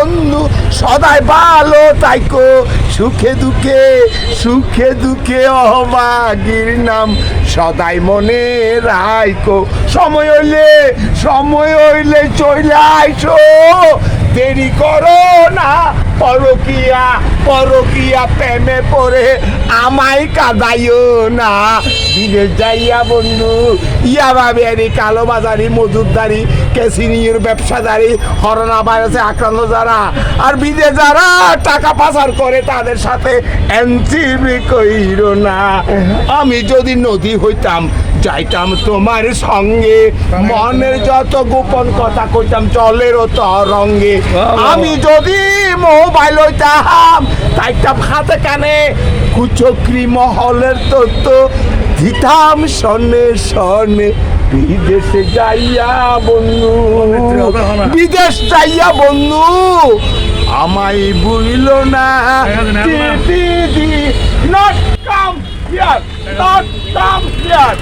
বন্ধু সদাই ভালো তাইকো সুখে দুঃখে সুখে দুঃখে অহবাগির নাম। সদাই মনে রাইকো সময় হইলে সময় হইলে চলে আইসো। দেরি করো না। পরকিয়া পরকিয়া প্রেমে পড়ে আমায় কাদাইও না। বিদেশ যাইয়া বন্ধু, ইয়া ভাবে কালো বাজারি মজুরদারি কেসিনির ব্যবসাদারি, করোনা ভাইরাসে আক্রান্ত যারা। আর বিদেশ যারা টাকা পাচার করে তাদের সাথে এনসিবি কইর না। আমি যদি নদী হইতাম যাইতাম তোমার সঙ্গে। মনের যত গোপন কথা কইতাম চলেরও তরঙ্গে আমি যদি মোবাইল হইতাম তাইতাম হাতে কানে। কুচক্রি মহলের তত্ত্ব দিতাম সনে সনে। বিদেশে যাইয়া বন্ধু বিদেশ যাইয়া বন্ধু আমায় বুঝল না। দিদি not come here not come here.